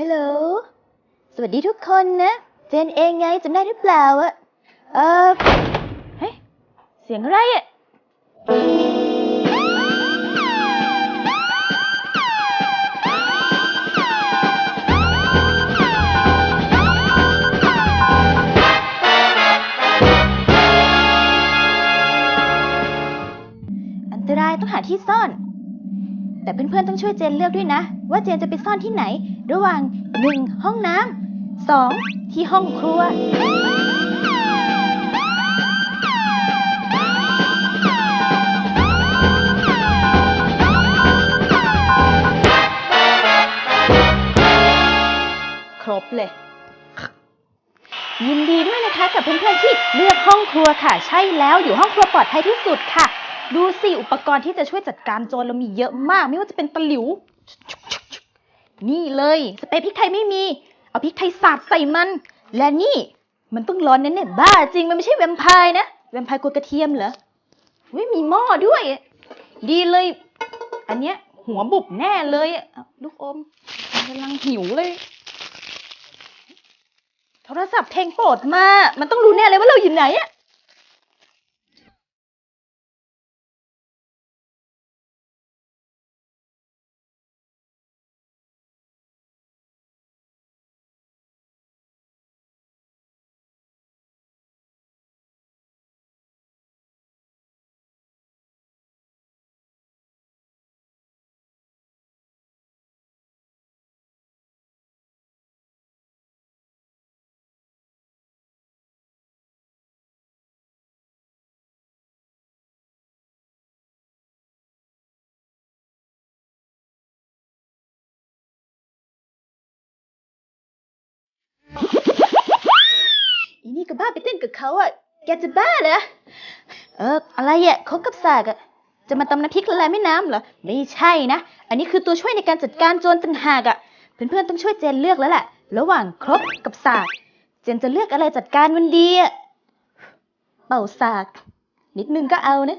ฮัลโหล สวัสดีทุกคนนะ เจนเองไงจำได้หรือเปล่าอะเออเฮ้ยเสียงอะไรอะอันตรายต้องหาที่ซ่อน แต่เพื่อนๆต้องช่วยเจนเลือกด้วยนะ ว่าเจนจะไปซ่อนที่ไหน ระหว่าง 1. ห้องน้ำ 2. ที่ห้องครัว ครบเลย ยินดีด้วยนะคะกับเพื่อนๆที่เลือกห้องครัวค่ะ ใช่แล้วอยู่ห้องครัวปลอดภัยที่สุดค่ะ ดูสิอุปกรณ์ที่จะช่วยจัดการโจรเรามีเยอะมาก ไม่ว่าจะเป็นตะหลิว นี่เลยสเปรย์พริกไทยไม่มี เอาพริกไทยสาดใส่มัน และนี่มันต้องร้อนแน่ๆบ้าจริงมันไม่ใช่แวมไพร์นะแวมไพร์กลัวกระเทียมเหรอไม่มีหม้อด้วย ดีเลย อันเนี้ยหัวบุบแน่เลยลูกอมกำลังหิวเลย โทรศัพท์เพลงโปรดมา มันต้องรู้แน่เลยว่าเราอยู่ไหนอะ กบ้าไปเต้นกับเขาอะ แกจะบ้าเหรอ เออ อะไรอะคบกับสากอะ จะมาตำน้ำพริกละลายแม่น้ำเหรอ ไม่ใช่นะ อันนี้คือตัวช่วยในการจัดการโจรต่างหากอะ เพื่อนๆต้องช่วยเจนเลือกแล้วแหละ ระหว่างครบกับสาก เจนจะเลือกอะไรจัดการมันดีอะ เป่าสาก นิดนึงก็เอานะ